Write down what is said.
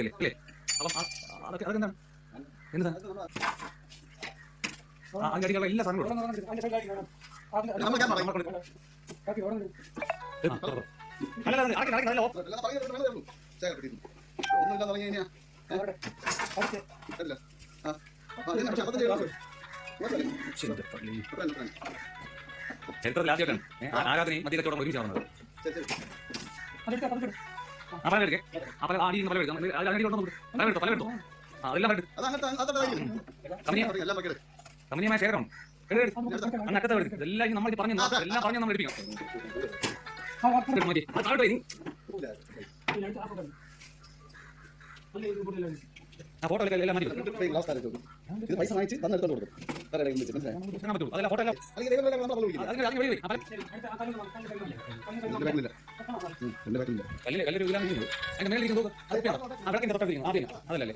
അല്ലേ? അപ്പം അതൊക്കെ അതൊക്കെ എന്താണ്? എന്താണ്? എല്ലാ ചരിത്രത്തിൽ ആദ്യമായിട്ടാണ്. ആരാധനയും മദ്യക്കച്ചവടം ഒരുമിച്ച് നടന്നത്. കമനീയമായ ശേഖരമാണ് അങ്ങനത്തെ ഇതെല്ലാം നമ്മൾ പറഞ്ഞു എല്ലാം പറഞ്ഞു നമ്മൾ എടുപ്പിക്കണം ഫോട്ടോ എല്ലാം മാറ്റി ഇത് പൈസ വാങ്ങിച്ച് തന്നെടുത്തോണ്ട് കൊടുക്കും. ഫോട്ടോ എല്ലാം കല്ലിൽ കല്ലൊരു ഇതിലാണ് അതിന്റെ മേലിരിക്കുന്നു അവിടെ തൊട്ടടിക്കുന്നു ആദ്യം അതല്ലേ